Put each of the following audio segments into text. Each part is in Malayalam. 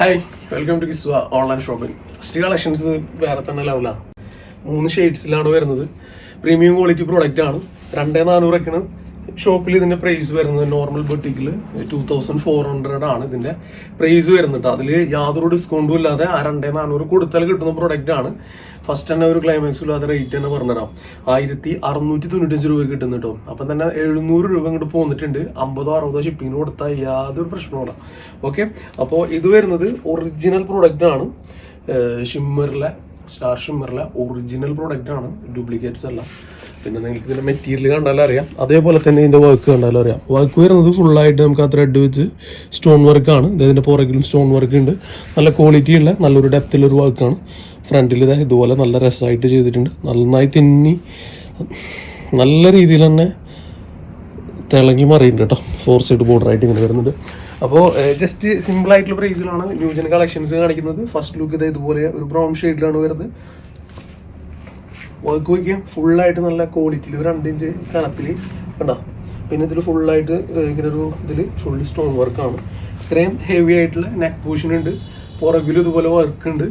Hi welcome to Kiswa online shopping first collections വേറെ തന്നെ ലെവലാണ് മൂന്ന് ഷെയ്ഡ്സിലാണ് വരുന്നത്. പ്രീമിയം ക്വാളിറ്റി പ്രോഡക്റ്റ് ആണ്. രണ്ടേ നാനൂറൊക്കെയാണ് ഷോപ്പിൽ ഇതിന്റെ പ്രൈസ് വരുന്നത്. നോർമൽ ബൊട്ടിക്കിൽ ടു തൗസൻഡ് ഫോർ ഹൺഡ്രഡ് ആണ് ഇതിന്റെ പ്രൈസ് വരുന്നത്. അതിൽ യാതൊരു ഡിസ്കൗണ്ടും ഇല്ലാതെ ആ രണ്ടേ നാനൂറ് കൊടുത്താൽ കിട്ടുന്ന പ്രോഡക്റ്റ് ആണ്. ഫസ്റ്റ് തന്നെ ഒരു ക്ലൈമാക്സ് അത് റേറ്റ് തന്നെ പറഞ്ഞുതരാം. ആയിരത്തി അറുന്നൂറ്റി തൊണ്ണൂറ്റഞ്ച് രൂപ കിട്ടുന്നു കേട്ടോ. അപ്പം തന്നെ എഴുന്നൂറ് രൂപ ഇങ്ങോട്ട് പോന്നിട്ടുണ്ട്. അമ്പതോ അറുപതോ ഷിപ്പിങ്ങിന് കൊടുത്താൽ യാതൊരു പ്രശ്നമില്ല ഓക്കെ അപ്പോൾ ഇത് വരുന്നത് ഒറിജിനൽ പ്രോഡക്റ്റ് ആണ്. ഷിമ്മറിലെ സ്റ്റാർ ഷിമ്മറിലെ ഒറിജിനൽ പ്രോഡക്റ്റ് ആണ്. ഡ്യൂപ്ലിക്കേറ്റ്സ് അല്ല. പിന്നെ നിങ്ങൾക്ക് ഇതിന്റെ മെറ്റീരിയൽ കണ്ടാലും അറിയാം. അതേപോലെ തന്നെ ഇതിന്റെ വർക്ക് കണ്ടാലും അറിയാം. വർക്ക് വരുന്നത് ഫുള്ളായിട്ട് നമുക്ക് ആ ത്രെഡ് വെച്ച് സ്റ്റോൺ വർക്കാണ് ഇതിന്റെ പുറകിലും സ്റ്റോൺ വർക്ക് ഉണ്ട്. നല്ല ക്വാളിറ്റി ഉള്ള നല്ലൊരു ഡെപ്തിലൊരു വർക്കാണ് ഫ്രണ്ടിൽ ഇതാ ഇതുപോലെ നല്ല രസമായിട്ട് ചെയ്തിട്ടുണ്ട്. നന്നായി തിന്നി. നല്ല രീതിയിൽ തന്നെ തിളങ്ങി മറിയുന്നുണ്ട് കേട്ടോ. ഫോർ സൈഡ് ബോർഡർ ആയിട്ട് ഇങ്ങനെ വരുന്നുണ്ട്. അപ്പോൾ ജസ്റ്റ് സിമ്പിൾ ആയിട്ടുള്ള പ്രൈസിലാണ് ന്യൂജൻ കളക്ഷൻസ് കാണിക്കുന്നത്. ഫസ്റ്റ് ലുക്ക് ഇതാ ഇതുപോലെ ഒരു ബ്രൗൺ ഷെയ്ഡിലാണ് വരുന്നത്. വർക്ക് വയ്ക്കാം ഫുള്ളായിട്ട് നല്ല ക്വാളിറ്റിയിൽ ഒരു രണ്ട് ഇഞ്ച് കനത്തിൽ കണ്ടോ? പിന്നെ ഇതിൽ ഫുള്ളായിട്ട് ഇങ്ങനെ ഒരു ഇതിൽ ഫുൾ സ്റ്റോൺ വർക്കാണ് ഇത്രയും ഹെവി ആയിട്ടുള്ള നെക്ക് പോഷൻ ഉണ്ട്. പുറകിലും ഇതുപോലെ വർക്ക് ഉണ്ട്.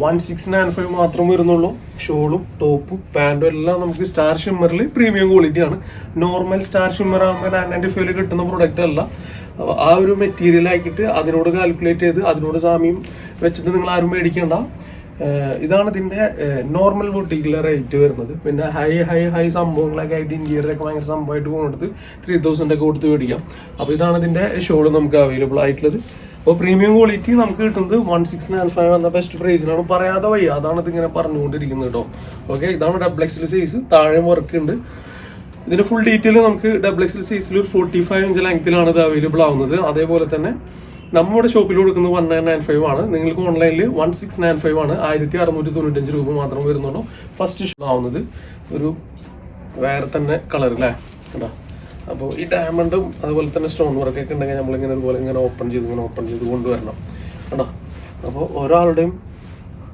വൺ സിക്സ് നയൻ ഫൈവ് മാത്രം വരുന്നുള്ളൂ. ഷോളും ടോപ്പും പാന്റും എല്ലാം നമുക്ക് സ്റ്റാർ ഷിമ്മറിൽ പ്രീമിയം ക്വാളിറ്റി ആണ്. നോർമൽ സ്റ്റാർ ഷിമ്മർ ആകുമ്പോൾ നയൻ നയന്റി ഫൈവിൽ കിട്ടുന്ന പ്രോഡക്റ്റ് അല്ല. ആ ഒരു മെറ്റീരിയൽ ആക്കിയിട്ട് അതിനോട് കാൽക്കുലേറ്റ് ചെയ്ത് അതിനോട് സാമ്യം വെച്ചിട്ട് നിങ്ങൾ ആരും മേടിക്കേണ്ട. ഇതാണ് ഇതിന്റെ നോർമൽ ബൊട്ടിക്കിലെ റേറ്റ് വരുന്നത്. പിന്നെ ഹൈ ഹൈ ഹൈ സംഭവങ്ങളൊക്കെ ആയിട്ട് ഇന്റീരിയറൊക്കെ ഭയങ്കര സംഭവമായിട്ട് പോകുന്നിടത്ത് ത്രീ തൗസൻഡ് ഒക്കെ കൊടുത്ത് മേടിക്കാം. അപ്പോൾ ഇതാണ് ഇതിന്റെ ഷോൾ നമുക്ക് അവൈലബിൾ ആയിട്ടുള്ളത്. അപ്പോൾ പ്രീമിയം ക്വാളിറ്റി നമുക്ക് കിട്ടുന്നത് വൺ സിക്സ് നയൻ ഫൈവ് എന്ന ബെസ്റ്റ് പ്രൈസിലാണ് പറയാതെ വയ്യ. അതാണ് ഇതിങ്ങനെ പറഞ്ഞുകൊണ്ടിരിക്കുന്നത് കേട്ടോ ഓക്കെ ഇതാണ് ഡബിൾ എക്സിൽ സൈസ് താഴെ വർക്ക് ഉണ്ട്. ഇതിന്റെ ഫുൾ ഡീറ്റെയിൽ നമുക്ക് ഡബിൾ എക്സിൽ സൈസിൽ ഒരു ഫോർട്ടി ഫൈവ് ഇഞ്ച് ലെങ്ത്തിലാണ് ഇത് അവൈലബിൾ ആവുന്നത്. അതേപോലെ തന്നെ നമ്മുടെ ഷോപ്പിൽ കൊടുക്കുന്നത് വൺ നയൻ നയൻ ഫൈവ് ആണ്. നിങ്ങൾക്ക് ഓൺലൈനിൽ വൺ സിക്സ് നയൻ ഫൈവ് ആണ്. ആയിരത്തി അറുന്നൂറ്റി തൊണ്ണൂറ്റഞ്ച് രൂപ മാത്രം വരുന്നുള്ളൂ. ഫസ്റ്റ് ഷോ ആവുന്നത് ഒരു വേറെ തന്നെ കളർ അല്ലേ? കേട്ടോ അപ്പോൾ ഈ ഡയമണ്ടും അതുപോലെ തന്നെ സ്റ്റോൺ വർക്കൊക്കെ ഉണ്ടെങ്കിൽ നമ്മളിങ്ങനെ ഇതുപോലെ ഇങ്ങനെ ഓപ്പൺ ചെയ്ത് ഇങ്ങനെ ഓപ്പൺ ചെയ്ത് കൊണ്ടുവരണം. കേട്ടോ അപ്പോൾ ഒരാളുടെയും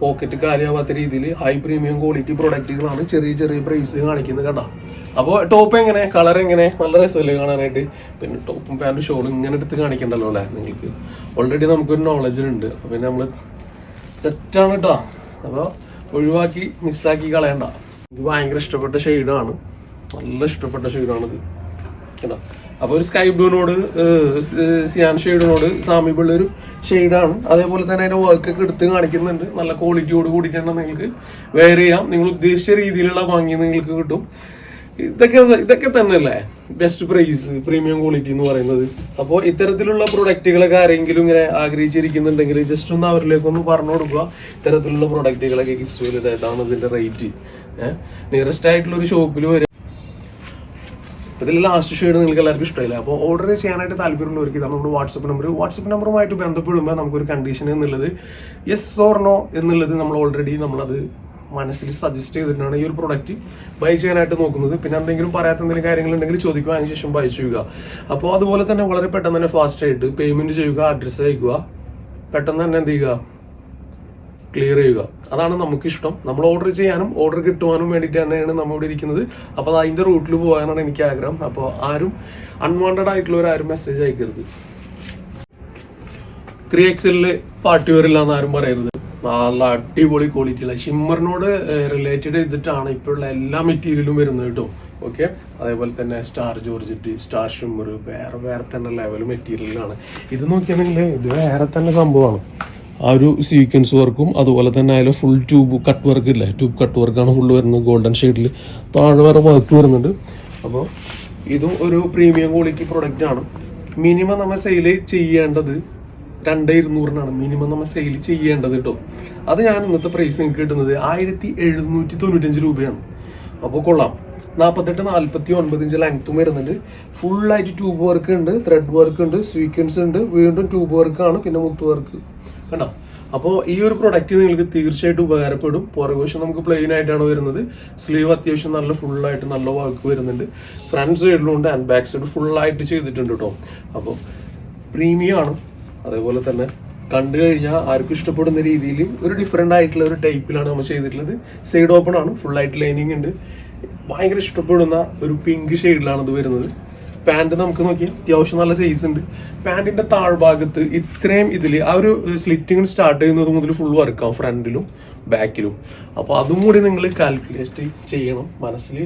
പോക്കറ്റ് കാര്യമാവാത്ത രീതിയിൽ ഹൈ പ്രീമിയം ക്വാളിറ്റി പ്രൊഡക്റ്റുകളാണ് ചെറിയ ചെറിയ പ്രൈസ് കാണിക്കുന്നത് കേട്ടോ അപ്പോൾ ടോപ്പ് എങ്ങനെ? കളർ എങ്ങനെ? നല്ല രസമല്ലേ കാണാനായിട്ട്? പിന്നെ ടോപ്പും പാന്റും ഷോളും ഇങ്ങനെ എടുത്ത് കാണിക്കണ്ടല്ലോ അല്ലേ നിങ്ങൾക്ക്? ഓൾറെഡി നമുക്കൊരു നോളജിലുണ്ട് അപ്പോൾ പിന്നെ നമ്മൾ സെറ്റാണ് കേട്ടോ. അപ്പോൾ ഒഴിവാക്കി മിസ്സാക്കി കളയണ്ട. എനിക്ക് ഭയങ്കര ഇഷ്ടപ്പെട്ട ഷെയ്ഡാണ് നല്ല ഇഷ്ടപ്പെട്ട ഷെയ്ഡാണിത് കേട്ടോ അപ്പോൾ ഒരു സ്കൈ ബ്ലൂനോട് സിയാൻ ഷെയ്ഡിനോട് സാമ്യമുള്ള ഒരു ഷെയ്ഡാണ് അതേപോലെ തന്നെ അതിന്റെ വർക്ക് ഒക്കെ എടുത്ത് കാണിക്കുന്നുണ്ട്. നല്ല ക്വാളിറ്റിയോട് കൂടിയിട്ടാണ് നിങ്ങൾക്ക് വെയർ ചെയ്യാം. നിങ്ങൾ ഉദ്ദേശിച്ച രീതിയിലുള്ള ഭംഗി നിങ്ങൾക്ക് കിട്ടും. ഇതൊക്കെ ഇതൊക്കെ തന്നെയല്ലേ? ബെസ്റ്റ് പ്രൈസ് പ്രീമിയം ക്വാളിറ്റി എന്ന് പറയുന്നത്. അപ്പോൾ ഇത്തരത്തിലുള്ള പ്രൊഡക്റ്റുകളൊക്കെ ആരെങ്കിലും ഇങ്ങനെ ആഗ്രഹിച്ചിരിക്കുന്നുണ്ടെങ്കിൽ ജസ്റ്റ് ഒന്ന് അവരിലേക്ക് ഒന്ന് പറഞ്ഞു കൊടുക്കുക. ഇത്തരത്തിലുള്ള പ്രൊഡക്റ്റുകളൊക്കെ കിസ്റ്റുകൾ ഇതാണ് ഇതിന്റെ റേറ്റ് നിയറസ്റ്റ് ആയിട്ടുള്ള ഒരു ഷോപ്പിൽ ഇതിൽ ലാസ്റ്റ് ഷെയ്ഡ് നിങ്ങൾക്ക് എല്ലാവർക്കും ഇഷ്ടമായില്ല? അപ്പോൾ ഓർഡർ ചെയ്യാനായിട്ട് താല്പര്യമുള്ളവർക്ക് ഇതാണ് നമ്മുടെ വാട്സപ്പ് നമ്പർ വാട്സപ്പ് നമ്പറുമായിട്ട് ബന്ധപ്പെടുമ്പോൾ നമുക്കൊരു കണ്ടീഷൻ എന്നുള്ളത് യെസ് ഓർ നോ എന്നുള്ളത് നമ്മൾ ഓൾറെഡി നമ്മളത് മനസ്സിൽ സജസ്റ്റ് ചെയ്തിട്ടാണ് ഈ ഒരു പ്രൊഡക്റ്റ് ബൈ ചെയ്യാനായിട്ട് നോക്കുന്നത്. പിന്നെ എന്തെങ്കിലും പറയാത്ത എന്തെങ്കിലും കാര്യങ്ങളുണ്ടെങ്കിൽ ചോദിക്കുക അതിന് ശേഷം ബൈ ചെയ്യുക. അപ്പോൾ അതുപോലെ തന്നെ വളരെ പെട്ടെന്ന് തന്നെ ഫാസ്റ്റ് ആയിട്ട് പേയ്മെന്റ് ചെയ്യുക അഡ്രസ്സ് അയക്കുക. പെട്ടെന്ന് തന്നെ എന്ത് ചെയ്യുക? ക്ലിയർ ചെയ്യുക. അതാണ് നമുക്കിഷ്ടം. നമ്മൾ ഓർഡർ ചെയ്യാനും ഓർഡർ കിട്ടുവാനും വേണ്ടിയിട്ട് തന്നെയാണ് നമ്മൾ ഇവിടെ ഇരിക്കുന്നത്. അപ്പോൾ അത് അതിന്റെ റൂട്ടിൽ പോകാനാണ് എനിക്ക് ആഗ്രഹം. അപ്പോൾ ആരും അൺവാണ്ടഡ് ആയിട്ടുള്ളവർ ആരും മെസ്സേജ് അയക്കരുത്. ത്രീ എക്സലിൽ പാർട്ടി വരില്ല എന്ന് ആരും പറയരുത്. നല്ല അടിപൊളി ക്വാളിറ്റിയുള്ള ഷിമ്മറിനോട് റിലേറ്റഡ് ചെയ്തിട്ടാണ് ഇപ്പോഴുള്ള എല്ലാ മെറ്റീരിയലും വരുന്നത് കേട്ടോ. ഓക്കെ അതേപോലെ തന്നെ സ്റ്റാർ ജോർജറ്റ് സ്റ്റാർ ഷിമ്മർ വേറെ വേറെ തന്നെ ലെവൽ മെറ്റീരിയലാണ് ഇത് നോക്കിയാണെങ്കിൽ ഇത് വേറെ തന്നെ സംഭവമാണ്. ആ ഒരു സീക്വൻസ് വർക്കും അതുപോലെ തന്നെ അതിൽ ഫുൾ ട്യൂബ് കട്ട് വർക്ക് ഇല്ലേ? ട്യൂബ് കട്ട് വർക്കാണ് ഫുള്ള് വരുന്നത് ഗോൾഡൻ ഷെയ്ഡിൽ താഴെ വേറെ വർക്ക് വരുന്നുണ്ട്. അപ്പോൾ ഇതും ഒരു പ്രീമിയം ക്വാളിറ്റി പ്രൊഡക്റ്റ് ആണ്. മിനിമം നമ്മൾ സെയിൽ ചെയ്യേണ്ടത് രണ്ട് ഇരുന്നൂറിനാണ്. മിനിമം നമ്മൾ സെയിൽ ചെയ്യേണ്ടത് കേട്ടോ അത് ഞാൻ ഇന്നത്തെ പ്രൈസ് നിങ്ങൾക്ക് കിട്ടുന്നത് ആയിരത്തി എഴുന്നൂറ്റി തൊണ്ണൂറ്റഞ്ച് രൂപയാണ്. അപ്പോൾ കൊള്ളാം. നാൽപ്പത്തെട്ട് നാൽപ്പത്തി ഒൻപത് ഇഞ്ച് ലെങ്ത്തും വരുന്നുണ്ട്. ഫുള്ളായിട്ട് ട്യൂബ് വർക്ക് ഉണ്ട് ത്രെഡ് വർക്ക് ഉണ്ട് സ്വീക്വൻസ് ഉണ്ട്. വീണ്ടും ട്യൂബ് വർക്കാണ് പിന്നെ മുത്ത് വർക്ക് കണ്ടോ? അപ്പോൾ ഈ ഒരു പ്രൊഡക്റ്റ് നിങ്ങൾക്ക് തീർച്ചയായിട്ടും ഉപകാരപ്പെടും. പുറകുവശം നമുക്ക് പ്ലെയിൻ ആയിട്ടാണ് വരുന്നത്. സ്ലീവ് അത്യാവശ്യം നല്ല ഫുള്ളായിട്ട് നല്ല വർക്ക് വരുന്നുണ്ട്. ഫ്രണ്ട് സൈഡിലും ഉണ്ട് ആൻഡ് ബാക്ക് സൈഡ് ഫുള്ളായിട്ട് ചെയ്തിട്ടുണ്ട് കേട്ടോ അപ്പോൾ പ്രീമിയം ആണ്. അതേപോലെ തന്നെ കണ്ടു കഴിഞ്ഞാൽ ആർക്കും ഇഷ്ടപ്പെടുന്ന രീതിയിൽ ഒരു ഡിഫറെന്റ് ആയിട്ടുള്ള ഒരു ടൈപ്പിലാണ് നമ്മൾ ചെയ്തിട്ടുള്ളത്. സൈഡ് ഓപ്പൺ ആണ്. ഫുള്ളായിട്ട് ലൈനിങ് ഉണ്ട്. ഭയങ്കര ഇഷ്ടപ്പെടുന്ന ഒരു പിങ്ക് ഷെയ്ഡിലാണ് ഇത് വരുന്നത്. പാന്റ് നമുക്ക് നോക്കി അത്യാവശ്യം നല്ല സൈസ് ഉണ്ട്. പാന്റിന്റെ താഴ്ഭാഗത്ത് ഇത്രയും ഇതിൽ ആ ഒരു സ്ലിറ്റിങ് സ്റ്റാർട്ട് ചെയ്യുന്നത് മുതൽ ഫുൾ വർക്കാവും ഫ്രണ്ടിലും ബാക്കിലും അപ്പോൾ അതും കൂടി നിങ്ങൾ കാൽക്കുലേറ്റ് ചെയ്യണം മനസ്സിൽ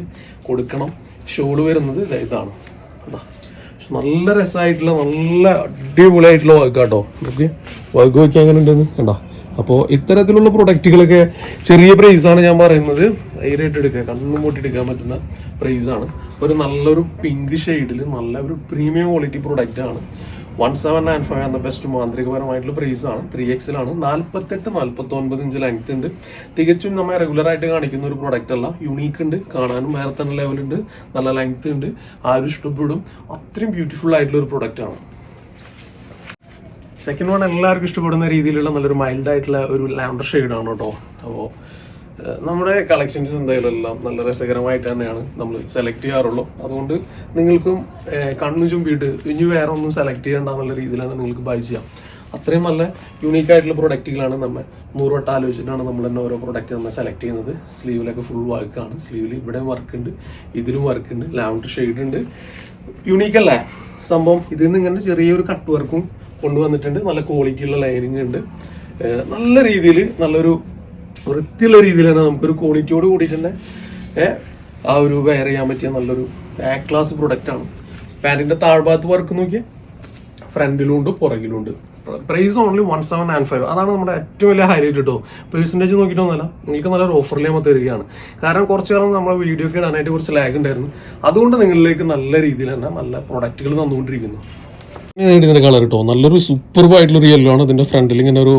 കൊടുക്കണം. ഷോൾ വരുന്നത് ഇതാണ്? നല്ല രസമായിട്ടുള്ള നല്ല അടിപൊളിയായിട്ടുള്ള വർക്ക് കേട്ടോ നമുക്ക് വർക്ക് നോക്കി എങ്ങനെ ഉണ്ടെന്ന് കണ്ടോ? അപ്പോൾ ഇത്തരത്തിലുള്ള പ്രൊഡക്റ്റുകളൊക്കെ ചെറിയ പ്രൈസാണ് ഞാൻ പറയുന്നത്. ധൈര്യമായിട്ട് എടുക്കുക. കണ്ണും എടുക്കാൻ പറ്റുന്ന പ്രൈസാണ് ഒരു നല്ലൊരു പിങ്ക് ഷെയ്ഡിൽ നല്ല ഒരു പ്രീമിയം ക്വാളിറ്റി പ്രൊഡക്റ്റ് ആണ് വൺ സെവൻ നയൻ ഫൈവ് എന്ന ബെസ്റ്റ് മാന്ത്രികപരമായിട്ടുള്ള പ്രൈസ് ആണ്. ത്രീ എക്സിലാണ് നാൽപ്പത്തെട്ട് നാൽപ്പത്തി ഒൻപത് ഇഞ്ച് ലെങ്ത് ഉണ്ട്. തികച്ചും നമ്മൾ റെഗുലറായിട്ട് കാണിക്കുന്ന ഒരു പ്രൊഡക്റ്റ് അല്ല. യുണീക്ക് ഉണ്ട്. കാണാനും വേറെ തന്നെ ലെവലുണ്ട് നല്ല ലെങ്ത് ഉണ്ട്. ആരും ഇഷ്ടപ്പെടും. അത്രയും ബ്യൂട്ടിഫുൾ ആയിട്ടുള്ള ഒരു പ്രൊഡക്റ്റ് ആണ്. സെക്കൻഡ് വൺ എല്ലാവർക്കും ഇഷ്ടപ്പെടുന്ന രീതിയിലുള്ള നല്ലൊരു മൈൽഡ് ആയിട്ടുള്ള ഒരു ലാൻഡർ ആണ് കേട്ടോ. അപ്പോൾ നമ്മുടെ കളക്ഷൻസ് എന്തായാലും എല്ലാം നല്ല രസകരമായിട്ട് തന്നെയാണ് നമ്മൾ സെലക്ട് ചെയ്യാറുള്ളൂ. അതുകൊണ്ട് നിങ്ങൾക്കും കണ്ണു ചുമ്പിയിട്ട് ഇനി വേറെ ഒന്നും സെലക്ട് ചെയ്യേണ്ട എന്നുള്ള രീതിയിലാണ് നിങ്ങൾക്ക് ബൈ ചെയ്യാം. അത്രയും നല്ല യുണീക്ക് ആയിട്ടുള്ള പ്രൊഡക്റ്റുകളാണ് നമ്മൾ നൂറ് വട്ടം ആലോചിച്ചിട്ടാണ് നമ്മൾ തന്നെ ഓരോ പ്രൊഡക്റ്റ് നമ്മൾ സെലക്ട് ചെയ്യുന്നത്. സ്ലീവിലൊക്കെ ഫുൾ വർക്കാണ് സ്ലീവിൽ ഇവിടെ വർക്ക് ഉണ്ട് ഇതിലും വർക്ക് ഉണ്ട് ലാവൻഡർ ഷെയ്ഡ് ഉണ്ട്. യുണീക്ക് അല്ലേ? സംഭവം ഇതിൽ നിന്ന് ഇങ്ങനെ ചെറിയൊരു കട്ട് വർക്കും കൊണ്ടുവന്നിട്ടുണ്ട്. നല്ല ക്വാളിറ്റിയുള്ള ലൈനിങ് ഉണ്ട്. നല്ല രീതിയിൽ നല്ലൊരു വൃത്തിയുള്ള രീതിയിലാണ് നമുക്കൊരു ക്വാളിറ്റിയോട് കൂടിയിട്ട് തന്നെ ആ ഒരു വെയർ ചെയ്യാൻ പറ്റിയ നല്ലൊരു എ ക്ലാസ് പ്രൊഡക്റ്റ് ആണ്. പാന്റിന്റെ താഴ്ഭാഗത്ത് വർക്ക് നോക്കിയാൽ പുറകിലും ഉണ്ട്. Price only one seven and five അതാണ് നമ്മുടെ ഏറ്റവും വലിയ ഹൈലൈറ്റ് കേട്ടോ പെർസെന്റേജ് നോക്കിയിട്ടൊന്നുമല്ല. നിങ്ങൾക്ക് നല്ലൊരു ഓഫറിൽ നമ്മൾ തരികയാണ്. കാരണം കുറച്ച് കാലം നമ്മൾ വീഡിയോ ഒക്കെ ഇടാനായിട്ട് കുറച്ച് ലാഗ് ഉണ്ടായിരുന്നു. അതുകൊണ്ട് നിങ്ങളിലേക്ക് നല്ല രീതിയിൽ തന്നെ നല്ല പ്രൊഡക്റ്റുകൾ തന്നുകൊണ്ടിരിക്കുന്നു. ഇതിന്റെ കളർ കേട്ടോ നല്ലൊരു സൂപ്പർബ് ആയിട്ടുള്ള യെല്ലോ ആണ്. ഇതിന്റെ ഫ്രണ്ടിൽ ഇങ്ങനെ ഒരു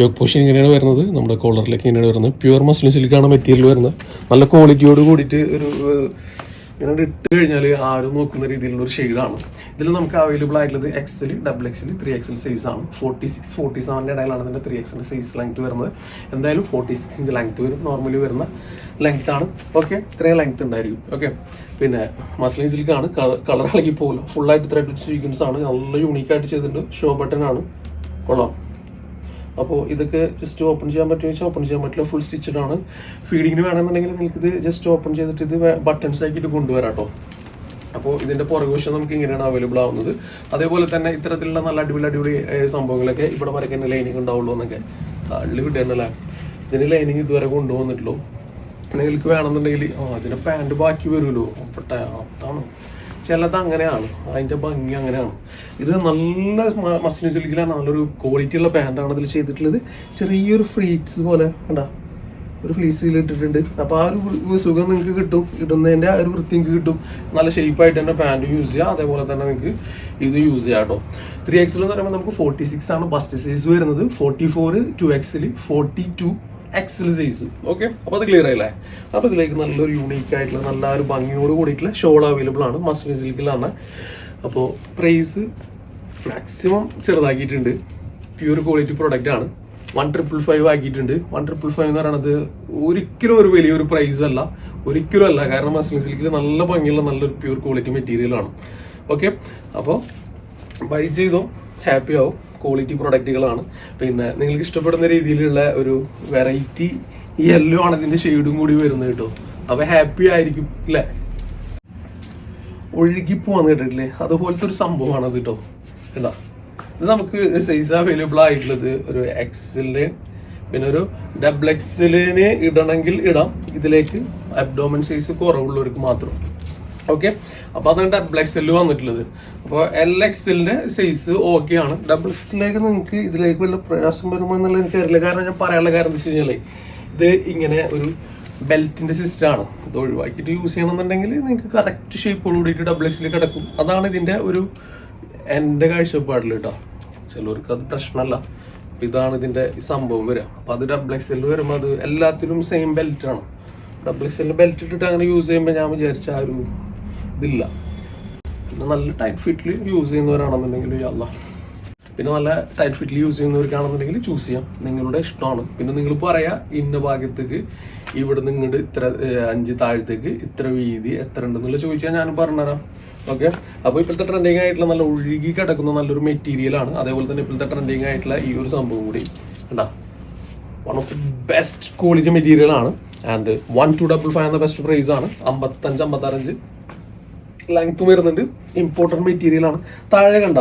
യോഗ പോഷൻ ഇങ്ങനെയാണ് വരുന്നത്. നമ്മുടെ കോളറിലേക്ക് ഇങ്ങനെയാണ് വരുന്നത്. പ്യുവർ മസ്ലിൻ സിൽക്കാണ് മെറ്റീരിയൽ വരുന്നത്. നല്ല ക്വാളിറ്റിയോട് കൂടിയിട്ട് ഒരു ഇങ്ങനെ ഇട്ട് കഴിഞ്ഞാൽ ആരും നോക്കുന്ന രീതിയിലുള്ള ഒരു ഷെയ്ഡാണ് ഇതിൽ നമുക്ക് അവൈലബിൾ ആയിട്ടുള്ളത് XL double XL three XL size ആണ്. ഫോർട്ടി സിക്സ് ഫോർട്ടി സെവന്റെ ഇടയിലാണ് ഇതിന്റെ ത്രീ എക്സൽ സൈസ് ലെങ്ത് വരുന്നത്. എന്തായാലും ഫോർട്ടി സിക്സ് ഇഞ്ച് ലെങ്ത് വരും. നോർമലി വരുന്ന ലെങ്ത് ആണ്. ഓക്കെ ഇത്രയും ലെങ്ത് ഉണ്ടായിരിക്കും. ഓക്കെ പിന്നെ മസ്ലിൻ സിൽക്കാണ് കളർ ഇളകി പോകില്ല ഫുള്ളായിട്ട് ത്രെഡ് സീക്വൻസ് ആണ് നല്ല യൂണീക്കായിട്ട് ചെയ്തിട്ടുണ്ട്. ഷോ ബട്ടൺ ആണ്. കൊള്ളാം. അപ്പോൾ ഇതൊക്കെ ജസ്റ്റ് ഓപ്പൺ ചെയ്യാൻ പറ്റുമോ വെച്ചാൽ ഓപ്പൺ ചെയ്യാൻ പറ്റില്ല. ഫുൾ സ്റ്റിച്ചഡ് ആണ്. ഫീഡിങ്ങിന് വേണമെന്നുണ്ടെങ്കിൽ നിങ്ങൾക്ക് ഇത് ജസ്റ്റ് ഓപ്പൺ ചെയ്തിട്ട് ഇത് ബട്ടൺസ് ആക്കിയിട്ട് കൊണ്ടുവരാം കേട്ടോ അപ്പോൾ ഇതിന്റെ പുറകുവശം നമുക്ക് ഇങ്ങനെയാണ് അവൈലബിൾ ആവുന്നത്. അതേപോലെ തന്നെ ഇത്തരത്തിലുള്ള നല്ല അടിപൊളി അടിപൊളി സംഭവങ്ങളൊക്കെ ഇവിടെ വരയ്ക്കുന്ന ലൈനിങ് ഉണ്ടാവുള്ളൂ എന്നൊക്കെ തള്ളി വിട്ടേന്നല്ലേ ഇതിന് ലൈനിങ് ഇതുവരെ കൊണ്ടുവന്നിട്ടുള്ളൂ. നിങ്ങൾക്ക് വേണമെന്നുണ്ടെങ്കിൽ ആ ഇതിന്റെ പാന്റ് ബാക്കി വരുമല്ലോ. അപ്പട്ടെ അതാണ്. ചിലത് അങ്ങനെയാണ് അതിന്റെ ഭംഗി അങ്ങനെയാണ്. ഇത് നല്ല മസ്ലിൻ സിൽക്കിലാണ്. നല്ലൊരു ക്വാളിറ്റി ഉള്ള പാന്റാണ് ഇതിൽ ചെയ്തിട്ടുള്ളത്. ചെറിയൊരു ഫ്രീറ്റ്സ് പോലെ കണ്ടാ? ഒരു ഫ്ലീസിൽ ഇട്ടിട്ടുണ്ട്. അപ്പോൾ ആ ഒരു സുഖം നിങ്ങൾക്ക് കിട്ടും. ഇടുന്നതിന്റെ ആ ഒരു വൃത്തി നിങ്ങൾക്ക് കിട്ടും. നല്ല ഷേപ്പായിട്ട് തന്നെ പാന്റ് യൂസ് ചെയ്യാം അതേപോലെ തന്നെ നിങ്ങൾക്ക് ഇത് യൂസ് ചെയ്യാം കേട്ടോ ത്രീ എക്സിൽ എന്ന് പറയുമ്പോൾ നമുക്ക് ഫോർട്ടി സിക്സ് ആണ് ബസ്റ്റ് സൈസ് വരുന്നത്. ഫോർട്ടി ഫോർ ടു എക്സിൽ ഫോർട്ടി ടു എക്സൽ ഓക്കെ അപ്പോൾ അത് ക്ലിയർ ആയില്ലേ? അപ്പോൾ ഇതിലേക്ക് നല്ലൊരു യൂണീക്ക് ആയിട്ടുള്ള നല്ല ഒരു ഭംഗിയോട് കൂടിയിട്ടുള്ള ഷോൾ അവൈലബിൾ ആണ്. മസ്ലിൻ സിൽക്കിലാണ് അപ്പോൾ പ്രൈസ് മാക്സിമം ചെറുതാക്കിയിട്ടുണ്ട്. പ്യൂർ ക്വാളിറ്റി പ്രോഡക്റ്റ് ആണ്. വൺ ട്രിപ്പിൾ ഫൈവ് ആക്കിയിട്ടുണ്ട്. വൺ ട്രിപ്പിൾ ഫൈവ് എന്ന് പറയുന്നത് ഒരിക്കലും ഒരു വലിയൊരു പ്രൈസ് അല്ല. ഒരിക്കലും അല്ല. കാരണം മസ്ലിൻ സിൽക്കിൽ നല്ല ഭംഗിയുള്ള നല്ലൊരു പ്യൂർ ക്വാളിറ്റി മെറ്റീരിയൽ ആണ്. ഓക്കെ അപ്പോൾ ബൈ ചെയ്തോ ഹാപ്പി ആവും. ക്വാളിറ്റി പ്രൊഡക്റ്റുകളാണ് പിന്നെ നിങ്ങൾക്ക് ഇഷ്ടപ്പെടുന്ന രീതിയിലുള്ള ഒരു വെറൈറ്റി യെല്ലോ ആണ് ഇതിന്റെ ഷെയ്ഡും കൂടി വരുന്നത് കേട്ടോ. അപ്പൊ ഹാപ്പി ആയിരിക്കും അല്ലേ ഒഴുകിപ്പോവാന്ന് കേട്ടിട്ടില്ലേ? അതുപോലത്തെ ഒരു സംഭവമാണ് അത് കേട്ടോ. കേട്ടോ ഇത് നമുക്ക് സൈസ് അവൈലബിൾ ആയിട്ടുള്ളത് ഒരു എക്സലിന് പിന്നെ ഒരു ഡബിൾ എക്സലിന് ഇടണമെങ്കിൽ ഇടാം. ഇതിലേക്ക് അബ്ഡോമൻ സൈസ് കുറവുള്ളവർക്ക് മാത്രം. ഓക്കെ അപ്പൊ അതാണ് ഡബിൾ എക്സൽ വന്നിട്ടുള്ളത്. അപ്പോൾ എൽ എക്സലിന്റെ സൈസ് ഓക്കെ ആണ്. ഡബിൾ എക്സിലേക്ക് നിങ്ങൾക്ക് ഇതിലേക്ക് വല്ല പ്രയാസം വരുമോ എന്നുള്ള എനിക്ക് അറിയില്ല. കാരണം ഞാൻ പറയാനുള്ള കാര്യം എന്താ വെച്ച് കഴിഞ്ഞാൽ ഇത് ഇങ്ങനെ ഒരു ബെൽറ്റിന്റെ സിസ്റ്റം ആണ്. ഇത് ഒഴിവാക്കിയിട്ട് യൂസ് ചെയ്യണമെന്നുണ്ടെങ്കിൽ നിങ്ങൾക്ക് കറക്റ്റ് ഷേപ്പോട് കൂടിയിട്ട് ഡബിൾ എക്സിൽ കിടക്കും അതാണ് ഇതിന്റെ ഒരു എന്റെ കാഴ്ചപ്പാടിൽ കേട്ടോ ചിലവർക്ക് അത് പ്രശ്നമല്ല. അപ്പൊ ഇതാണ് ഇതിന്റെ സംഭവം വരിക. അപ്പൊ അത് ഡബിൾ എക്സലിൽ വരുമ്പോൾ അത് എല്ലാത്തിലും സെയിം ബെൽറ്റ് ആണ്. ഡബിൾ എക്സലിന്റെ ബെൽറ്റ് ഇട്ടിട്ട് അങ്ങനെ യൂസ് ചെയ്യുമ്പോൾ ഞാൻ വിചാരിച്ച ആ ഒരു ഇതില്ല. പിന്നെ നല്ല ടൈറ്റ് ഫിറ്റിൽ യൂസ് ചെയ്യുന്നവരാണെന്നുണ്ടെങ്കിൽ അല്ല പിന്നെ നല്ല ടൈറ്റ് ഫിറ്റിൽ യൂസ് ചെയ്യുന്നവർക്കാണെന്നുണ്ടെങ്കിൽ ചൂസ് ചെയ്യാം. നിങ്ങളുടെ ഇഷ്ടമാണ്. പിന്നെ നിങ്ങൾ പറയാ ഇന്ന ഭാഗത്തേക്ക് ഇവിടെ നിങ്ങളുടെ ഇത്ര അഞ്ച് താഴത്തേക്ക് ഇത്ര വീതി എത്ര ഉണ്ടെന്നുള്ള ചോദിച്ചാൽ ഞാൻ പറഞ്ഞുതരാം. ഓക്കെ അപ്പോൾ ഇപ്പോഴത്തെ ട്രെൻഡിങ് ആയിട്ടുള്ള നല്ല ഒഴുകി കിടക്കുന്ന നല്ലൊരു മെറ്റീരിയൽ ആണ്. അതേപോലെ തന്നെ ഇപ്പോഴത്തെ ട്രെൻഡിങ് ആയിട്ടുള്ള ഈ ഒരു സംഭവം കൂടി. കണ്ടാ? One of the best quality material ആണ്. And one two double five എന്ന ബെസ്റ്റ് പ്രൈസ് ആണ്. അമ്പത്തഞ്ച് അമ്പത്താറഞ്ച് ലെങ്ത്തും വരുന്നുണ്ട്. ഇമ്പോർട്ടന്റ് മെറ്റീരിയൽ ആണ്. താഴെ കണ്ട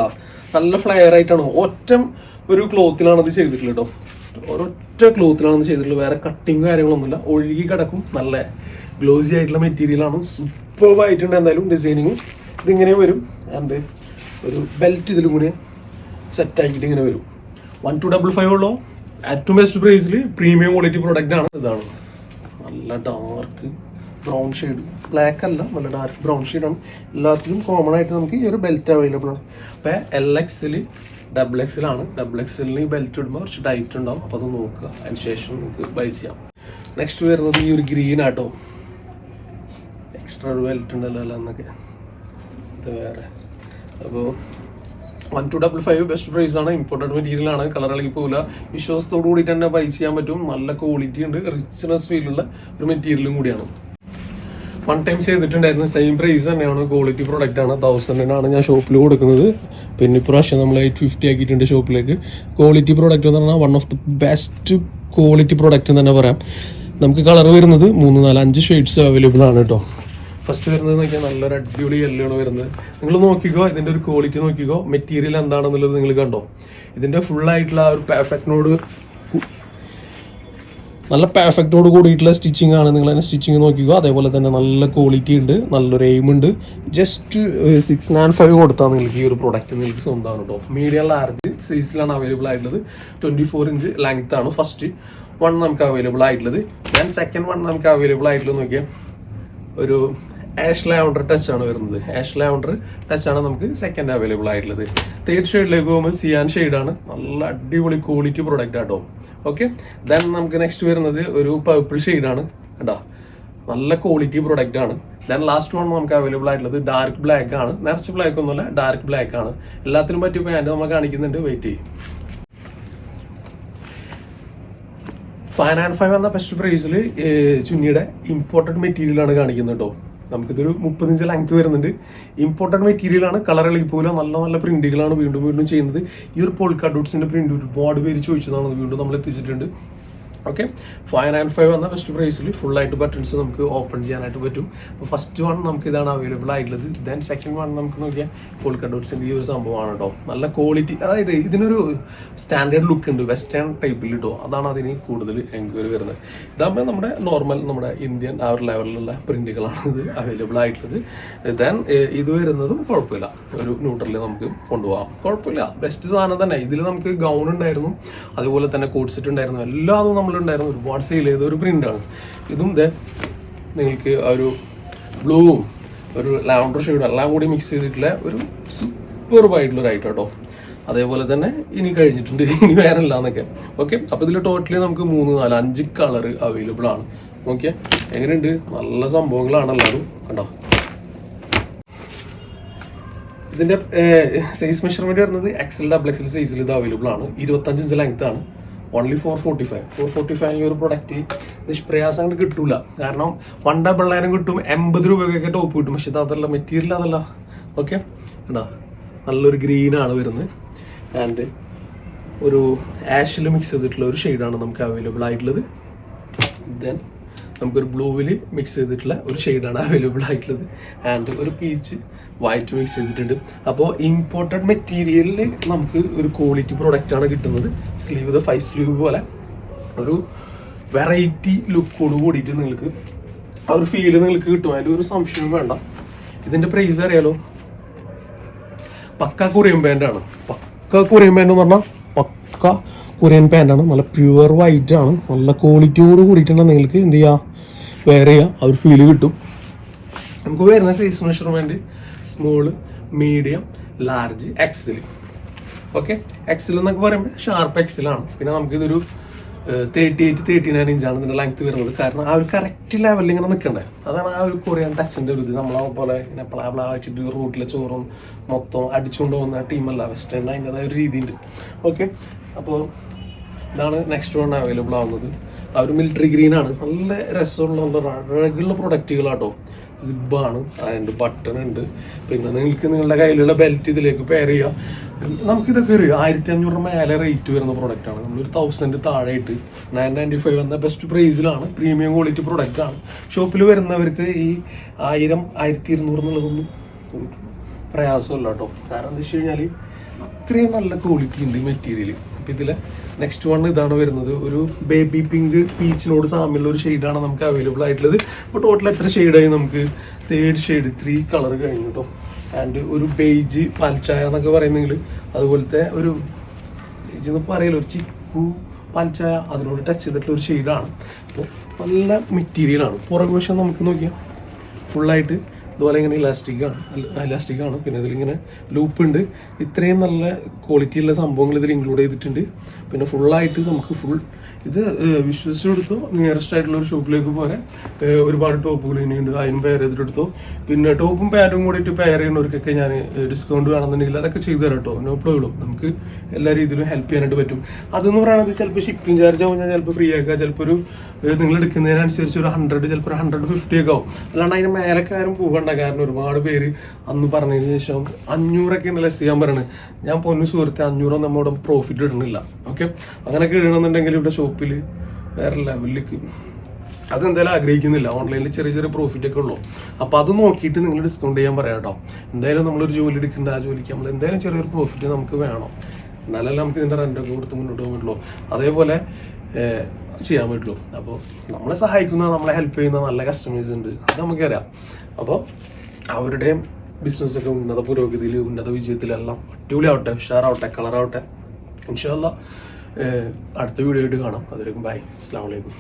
നല്ല ഫ്ലെയർ ആയിട്ടാണ്. ഒറ്റ ഒരു ക്ലോത്തിലാണ് അത് ചെയ്തിട്ടുള്ളത് കേട്ടോ ഒരൊറ്റ ക്ലോത്തിലാണ് അത് ചെയ്തിട്ടുള്ളത്. വേറെ കട്ടിങ് കാര്യങ്ങളൊന്നുമില്ല. ഒഴുകി കിടക്കും. നല്ല ഗ്ലോസി ആയിട്ടുള്ള മെറ്റീരിയൽ ആണ്. സൂപ്പർ ആയിട്ടുണ്ട് എന്തായാലും ഡിസൈനിങ് ഇതിങ്ങനെ വരും. ആൻഡ് ഒരു ബെൽറ്റ് ഇതിലും കൂടി സെറ്റ് ആക്കിയിട്ട് ഇങ്ങനെ വരും. വൺ ടു ഡബിൾ ഫൈവ് ഉള്ളോ. ഏറ്റവും ബെസ്റ്റ് പ്രൈസിൽ പ്രീമിയം ക്വാളിറ്റി പ്രോഡക്റ്റ് ആണ്. ഇതാണ്. നല്ല ഡാർക്ക് ബ്രൗൺ ഷെയ്ഡ്. ബ്ലാക്ക് അല്ല നല്ല ഡാർക്ക് ബ്രൗൺ ഷെയ്ഡാണ്. എല്ലാത്തിലും കോമൺ ആയിട്ട് നമുക്ക് ഈ ഒരു ബെൽറ്റ് അവൈലബിൾ ആണ്. അപ്പോൾ എൽ എക്സിൽ ഡബിൾ എക്സിലാണ് ഡബിൾ എക്സലിന് ഈ ബെൽറ്റ് ഇടുമ്പോൾ കുറച്ച് ടൈറ്റ് ഉണ്ടാവും. അപ്പോൾ അത് നോക്കുക. അതിന് ശേഷം നമുക്ക് ബൈ ചെയ്യാം. നെക്സ്റ്റ് വരുന്നത് ഈ ഒരു ഗ്രീൻ ആട്ടോ. എക്സ്ട്രാ ഒരു ബെൽറ്റ് ഉണ്ടല്ലോ എന്നൊക്കെ. ഇത് വേറെ. അപ്പോൾ one two double five best price ആണ്. ഇമ്പോർട്ടന്റ് മെറ്റീരിയൽ ആണ്. കളർ ഇളകി പോകില്ല വിശ്വാസത്തോടു കൂടി തന്നെ ബൈ ചെയ്യാൻ പറ്റും. നല്ല ക്വാളിറ്റി ഉണ്ട്. റിച്ച്നെസ് ഫീലുള്ള ഒരു മെറ്റീരിയലും കൂടിയാണ്. വൺ ടൈം ചെയ്തിട്ടുണ്ടായിരുന്നു സെയിം പ്രൈസ് തന്നെയാണ്. ക്വാളിറ്റി പ്രോഡക്റ്റ് ആണ്. തൗസൻഡിനാണ് ഞാൻ ഷോപ്പിൽ കൊടുക്കുന്നത്. പിന്നെ ഇപ്രാവശ്യം നമ്മൾ എയ്റ്റ് ഫിഫ്റ്റി ആക്കിയിട്ടുണ്ട് ഷോപ്പിലേക്ക് ക്വാളിറ്റി പ്രോഡക്റ്റ് എന്ന് പറഞ്ഞാൽ one of the best quality product എന്ന് തന്നെ പറയാം. നമുക്ക് കളർ വരുന്നത് മൂന്ന് നാല് അഞ്ച് ഷെയ്ഡ്സ് അവൈലബിൾ ആണ് കേട്ടോ ഫസ്റ്റ് വരുന്നത് നോക്കിയാൽ നല്ലൊരു അടിപൊളി ആണ് വരുന്നത്. നിങ്ങൾ നോക്കിക്കോ ഇതിന്റെ ഒരു ക്വാളിറ്റി നോക്കിക്കോ. മെറ്റീരിയൽ എന്താണെന്നുള്ളത് നിങ്ങൾ കണ്ടോ? ഇതിന്റെ ഫുൾ ആയിട്ടുള്ള ആ ഒരു പെർഫെക്റ്റിനോട് നല്ല പെർഫെക്റ്റോട് കൂടിയിട്ടുള്ള സ്റ്റിച്ചിങ് ആണ്. നിങ്ങൾ തന്നെ സ്റ്റിച്ചിങ് നോക്കിക്കോ. അതേപോലെ തന്നെ നല്ല ക്വാളിറ്റി ഉണ്ട്. നല്ലൊരു എയിം ഉണ്ട്. ജസ്റ്റ് സിക്സ് നയൻ ഫൈവ് കൊടുത്താൽ നിങ്ങൾക്ക് ഈ ഒരു പ്രൊഡക്റ്റ് നിങ്ങൾക്ക് സ്വന്തമാണ് കേട്ടോ മീഡിയം ലാർജ് സൈസിലാണ് അവൈലബിൾ ആയിട്ടുള്ളത്. ട്വന്റി ഫോർ ഇഞ്ച് ലെങ്ത് ആണ് ഫസ്റ്റ് വൺ നമുക്ക് അവൈലബിൾ ആയിട്ടുള്ളത്. ഞാൻ സെക്കൻഡ് വൺ നമുക്ക് അവൈലബിൾ ആയിട്ടുള്ളത് നോക്കിയാൽ ഒരു ആഷ് ലാവണ്ടർ ടച്ച് ആണ് വരുന്നത്. ആഷ് ലാവണ്ടർ ടച്ച് ആണ് നമുക്ക് സെക്കൻഡ് അവൈലബിൾ ആയിട്ടുള്ളത്. തേർഡ് ഷെയ്ഡിലേക്ക് പോകുമ്പോൾ സിയാൻ ആണ്. നല്ല അടിപൊളി ക്വാളിറ്റി പ്രൊഡക്റ്റ് ആട്ടോ ഓക്കെ ദെൻ നമുക്ക് നെക്സ്റ്റ് വരുന്നത് ഒരു പർപ്പിൾ ആണ്. കേട്ടോ നല്ല ക്വാളിറ്റി പ്രൊഡക്റ്റ് ആണ്. ദെൻ ലാസ്റ്റ് വൺ നമുക്ക് അവൈലബിൾ ആയിട്ടുള്ളത് ഡാർക്ക് ബ്ലാക്ക് ആണ്. നിറച്ച് ബ്ലാക്ക് ഒന്നുമല്ല ഡാർക്ക് ബ്ലാക്ക് ആണ്. എല്ലാത്തിനും പറ്റിയ പാന്റ് നമ്മൾ കാണിക്കുന്നുണ്ട്. വെയിറ്റ് ചെയ്യും. ഫൈവ് ആൻഡ് ഫൈവ് എന്ന ബെസ്റ്റ് പ്രൈസിൽ ചുന്നിയുടെ ഇമ്പോർട്ടന്റ് മെറ്റീരിയൽ ആണ് കാണിക്കുന്നത് കേട്ടോ നമുക്കിതൊരു മുപ്പത്തഞ്ച് ലെങ്ത് വരുന്നുണ്ട്. ഇമ്പോർട്ടന്റ് മെറ്റീരിയൽ ആണ്. കളർ ഇളകിപ്പോലെ നല്ല നല്ല പ്രിന്റുകളാണ് വീണ്ടും വീണ്ടും ചെയ്യുന്നത്. ഈ ഒരു പോൾക്കാ ഡോട്ട്സിന്റെ പ്രിന്റ് ഒരുപാട് പേര് ചോദിച്ചതാണ് വീണ്ടും നമ്മൾ എത്തിച്ചിട്ടുണ്ട്. ഓക്കെ ഫൈവ് ആൻഡ് ഫൈവ് എന്ന ബെസ്റ്റ് പ്രൈസിൽ ഫുൾ ആയിട്ട് ബട്ടൺസ് നമുക്ക് ഓപ്പൺ ചെയ്യാനായിട്ട് പറ്റും. അപ്പോൾ ഫസ്റ്റ് വൺ നമുക്ക് ഇതാണ് അവൈലബിൾ ആയിട്ടുള്ളത്. ദെൻ സെക്കൻഡ് വൺ നമുക്ക് നോക്കിയാൽ ഫുൾ ഡോട്ട്സിന്റെ ഈ ഒരു സംഭവമാണ് കേട്ടോ നല്ല ക്വാളിറ്റി അതായത് ഇതിനൊരു സ്റ്റാൻഡേർഡ് ലുക്ക് ഉണ്ട്. വെസ്റ്റേൺ ടൈപ്പിൽ കേട്ടോ അതാണ് അതിന് കൂടുതൽ എൻക്വയറി വരുന്നത്. ഇതാകുമ്പോൾ നമ്മുടെ നോർമൽ നമ്മുടെ ഇന്ത്യൻ ആ ഒരു ലെവലിലുള്ള പ്രിന്റുകളാണ് ഇത് അവൈലബിൾ ആയിട്ടുള്ളത്. ദെൻ ഇത് വരുന്നതും കുഴപ്പമില്ല. ഒരു ന്യൂട്രലിൽ നമുക്ക് കൊണ്ടുപോകാം. കുഴപ്പമില്ല. ബെസ്റ്റ് സാധനം തന്നെ. ഇതിൽ നമുക്ക് ഗൗൺ ഉണ്ടായിരുന്നു. അതുപോലെ തന്നെ കോഡ് സെറ്റ് ഉണ്ടായിരുന്നു. എല്ലാതും നമ്മളുണ്ടായിരുന്നു ഒരുപാട് സെയിൽ ചെയ്ത ഒരു പ്രിന്റാണ് ഇതും ദേ നിങ്ങൾക്ക് ആ ഒരു ബ്ലൂവും ഒരു ലാവണ്ടർ ഷെയ്ഡും എല്ലാം കൂടി മിക്സ് ചെയ്തിട്ടുള്ള ഒരു സൂപ്പർബ് ആയിട്ടുള്ള ഒരു ഐറ്റം കേട്ടോ അതേപോലെ തന്നെ ഇനി കഴിഞ്ഞിട്ടുണ്ട് ഇനി വേറെ ഇല്ല എന്നൊക്കെ ഓക്കെ അപ്പോൾ ഇതിൽ ടോട്ടലി നമുക്ക് മൂന്ന് നാല് അഞ്ച് കളർ അവൈലബിൾ ആണ്. ഓക്കെ എങ്ങനെയുണ്ട്? നല്ല സംഭവങ്ങളാണ് എല്ലാവരും. കണ്ടോ? ഇതിന്റെ സൈസ് മെഷർമെന്റ് വരുന്നത് എക്സൽ ഡബിൾ എക്സൽ സൈസിൽ ഇത് അവൈലബിൾ ആണ്. ഇരുപത്തഞ്ച് ഇഞ്ച് ലെങ്ത് ആണ്. Only four forty five four forty five ഈ ഒരു പ്രൊഡക്റ്റ് നിഷ്പ്രയാസം അങ്ങോട്ട് കിട്ടൂല. കാരണം വൺ ഡബിൾ നയനും കിട്ടും എൺപത് രൂപയ്ക്കൊക്കെ ടോപ്പ് കിട്ടും. പക്ഷെ ഇത് അതല്ല മെറ്റീരിയൽ അതല്ല. ഓക്കെ ഉണ്ടോ നല്ലൊരു ഗ്രീനാണ് വരുന്നത്. ആൻഡ് ഒരു ആഷിൽ മിക്സ് ചെയ്തിട്ടുള്ള ഒരു ഷെയ്ഡാണ് നമുക്ക് അവൈലബിൾ ആയിട്ടുള്ളത്. ദെൻ നമുക്കൊരു ബ്ലൂവിൽ മിക്സ് ചെയ്തിട്ടുള്ള ഒരു ഷെയ്ഡാണ് അവൈലബിൾ ആയിട്ടുള്ളത്. ആൻഡ് ഒരു പീച്ച് വൈറ്റ് മിക്സ് ചെയ്തിട്ടുണ്ട്. അപ്പോൾ ഇമ്പോർട്ടഡ് മെറ്റീരിയലിൽ നമുക്ക് ഒരു ക്വാളിറ്റി പ്രോഡക്റ്റ് ആണ് കിട്ടുന്നത്. സ്ലീവ് ദ ഫൈവ് സ്ലീവ് പോലെ. ഒരു വെറൈറ്റി ലുക്കോട് കൂടിയിട്ട് നിങ്ങൾക്ക് ആ ഒരു ഫീൽ നിങ്ങൾക്ക് കിട്ടും. അതിൽ ഒരു സംശയവും വേണ്ട. ഇതിന്റെ പ്രൈസ് അറിയാലോ? പക്ക കൊറിയൻ പാന്റാണ് പക്ക കൊറിയൻ പാന്റ് എന്ന് പറഞ്ഞാൽ പക്ക കൊറിയൻ പാന്റാണ് നല്ല പ്യുവർ വൈറ്റ് ആണ്. നല്ല ക്വാളിറ്റിയോട് കൂടിയിട്ടുണ്ടെങ്കിൽ നിങ്ങൾക്ക് എന്ത് ചെയ്യാം? വെയർ ചെയ്യാം. ആ ഒരു കിട്ടും. നമുക്ക് വരുന്ന size measurement small medium large XL okay XL എന്നൊക്കെ പറയുമ്പോൾ ഷാർപ്പ് എക്സിലാണ് പിന്നെ നമുക്കിതൊരു തേർട്ടി എയ്റ്റ് തേർട്ടി നയൻ ഇഞ്ചാണ് ഇതിന്റെ ലെങ്ത് വരുന്നത്. കാരണം ആ ഒരു കറക്റ്റ് ലെവലിൽ ഇങ്ങനെ നിൽക്കണ്ടേ അതാണ് ആ ഒരു കൊറിയൻ ടച്ചിന്റെ ഒരു ഇത്. നമ്മളെ പോലെ ഇങ്ങനെ പ്ലാ പ്ലാ വെച്ചിട്ട് റൂട്ടിലെ ചോറും മൊത്തം അടിച്ചുകൊണ്ട് പോകുന്ന ടീമല്ല വെസ്റ്റേൺ അതിന്റെതായ ഒരു രീതിയുണ്ട്. ഓക്കെ അപ്പോൾ ഇതാണ് നെക്സ്റ്റ് വൺ അവൈലബിൾ ആവുന്നത്. ആ ഒരു മിലിറ്ററി ഗ്രീൻ ആണ്. നല്ല രസമുള്ള നല്ല അഴകുള്ള പ്രൊഡക്റ്റുകളാട്ടോ സിബാണ് അതിന്റെ ബട്ടൺ ഉണ്ട്. പിന്നെ നിങ്ങൾക്ക് നിങ്ങളുടെ കയ്യിലുള്ള ബെൽറ്റ് ഇതിലേക്ക് പെയർ ചെയ്യാം. നമുക്കിതൊക്കെ ഒരു ആയിരത്തി അഞ്ഞൂറ് മേലെ റേറ്റ് വരുന്ന പ്രൊഡക്റ്റാണ് നമ്മളൊരു തൗസൻഡ് താഴെയിട്ട് നയൻ നയന്റി ഫൈവ് എന്ന ബെസ്റ്റ് പ്രൈസിലാണ് പ്രീമിയം ക്വാളിറ്റി പ്രൊഡക്റ്റാണ് ഷോപ്പിൽ വരുന്നവർക്ക് ഈ ആയിരം ആയിരത്തി ഇരുന്നൂറ് എന്നുള്ളതൊന്നും പ്രയാസമല്ല കേട്ടോ കാരണം എന്താ വെച്ച് കഴിഞ്ഞാൽ അത്രയും നല്ല ക്വാളിറ്റി ഉണ്ട് മെറ്റീരിയൽ അപ്പം ഇതിൽ നെക്സ്റ്റ് വൺ ഇതാണ് വരുന്നത്. ഒരു ബേബി പിങ്ക് പീച്ചിനോട് സാമ്യമുള്ള ഒരു ഷെയ്ഡാണ് നമുക്ക് അവൈലബിൾ ആയിട്ടുള്ളത്. അപ്പോൾ ടോട്ടൽ എത്ര ഷെയ്ഡായി നമുക്ക്? തേർഡ് ഷെയ്ഡ് ത്രീ കളർ കഴിഞ്ഞു കേട്ടോ ആൻഡ് ഒരു ബേജ് പാൽച്ചായ എന്നൊക്കെ പറയുന്നെങ്കിൽ അതുപോലത്തെ ഒരു ബേജ് എന്ന് പറയല്ലോ ഒരു ചിക്കു പാൽച്ചായ അതിനോട് ടച്ച് ചെയ്തിട്ടുള്ള ഒരു ഷെയ്ഡാണ് അപ്പോൾ നല്ല മെറ്റീരിയലാണ് പുറകുവശം നമുക്ക് നോക്കിയാൽ ഫുള്ളായിട്ട് ഇതുപോലെ ഇങ്ങനെ ഇലാസ്റ്റിക്കാണ് ഇലാസ്റ്റിക്കാണ് പിന്നെ ഇതിലിങ്ങനെ ലൂപ്പ് ഉണ്ട്. ഇത്രയും നല്ല ക്വാളിറ്റി ഉള്ള സംഭവങ്ങൾ ഇതിൽ ഇൻക്ലൂഡ് ചെയ്തിട്ടുണ്ട്. പിന്നെ ഫുള്ളായിട്ട് നമുക്ക് ഫുൾ ഇത് വിശ്വസിച്ചെടുത്തോ നിയറസ്റ്റ് ആയിട്ടുള്ള ഒരു ഷോപ്പിലേക്ക് പോലെ ഒരുപാട് ടോപ്പുകൾ ഇനിയുണ്ട്. അതിനും പെയർ ചെയ്തിട്ടെടുത്തു. പിന്നെ ടോപ്പും പാന്റും കൂടിയിട്ട് പെയർ ചെയ്യുന്നവർക്കൊക്കെ ഞാൻ ഡിസ്കൗണ്ട് വേണമെന്നുണ്ടെങ്കിൽ അതൊക്കെ ചെയ്തു തരാം കേട്ടോ. നോ പ്രോബ്ലം നമുക്ക് എല്ലാ രീതിയിലും ഹെൽപ്പ് ചെയ്യാനായിട്ട് പറ്റും. അതെന്ന് പറയുന്നത് ചിലപ്പോൾ ഷിപ്പിംഗ് ചാർജ് ആവും. ഞാൻ ചിലപ്പോൾ ഫ്രീ ആക്കുക. ചിലപ്പോൾ ഒരു നിങ്ങൾ എടുക്കുന്നതിനനുസരിച്ച് ഒരു ഹൺഡ്രഡ് ചിലപ്പോൾ ഒരു ഹൺഡ്രഡ് ഫിഫ്റ്റി ഒക്കെ ആവും. അല്ലാണ്ട് അതിന് മേലൊക്കെ ആരും പോകണ്ട കാരണം ഒരുപാട് പേര് അന്ന് പറഞ്ഞതിന് ശേഷം അഞ്ഞൂറൊക്കെയാണ് ലെസ് ചെയ്യാൻ പറയണത് ഞാൻ പൊന്നു സുഹൃത്തെ അഞ്ഞൂറൊന്നും നമ്മുടെ പ്രോഫിറ്റ് ഇടുന്നില്ല. ഓക്കെ അങ്ങനെയൊക്കെ ഇടണമെന്നുണ്ടെങ്കിൽ ഇവിടെ ഷോപ്പിൽ വേറെ ലെവലിലേക്ക് അതെന്തായാലും ആഗ്രഹിക്കുന്നില്ല. ഓൺലൈനിൽ ചെറിയ ചെറിയ പ്രോഫിറ്റ് ഒക്കെ ഉള്ളൂ. അപ്പോൾ അത് നോക്കിയിട്ട് നിങ്ങൾ ഡിസ്കൗണ്ട് ചെയ്യാൻ പറയാം കേട്ടോ. എന്തായാലും നമ്മളൊരു ജോലി എടുക്കേണ്ട ആ ജോലിക്ക് നമ്മൾ എന്തായാലും ചെറിയൊരു പ്രോഫിറ്റ് നമുക്ക് വേണം. എന്നാലല്ലേ നമുക്ക് ഇതിന്റെ റെന്റൊക്കെ കൊടുത്ത് മുന്നോട്ട് പോകാൻ പറ്റുള്ളൂ. അതേപോലെ ചെയ്യാൻ പറ്റുള്ളൂ. അപ്പോൾ നമ്മളെ സഹായിക്കുന്ന നമ്മളെ ഹെൽപ്പ് ചെയ്യുന്ന നല്ല കസ്റ്റമേഴ്സ് ഉണ്ട്. അത് നമുക്കറിയാം. അപ്പോൾ അവരുടെയും ബിസിനസ്സൊക്കെ ഉന്നത പുരോഗതിയിൽ ഉന്നത വിജയത്തിലെല്ലാം അടിപൊളിയാവട്ടെ ഉഷാറാവട്ടെ കളറാവട്ടെ ഇൻഷാല്ല അടുത്ത വീഡിയോ ആയിട്ട് കാണാം. അതിലേക്കും ബൈ അസ്സാം വലൈക്കും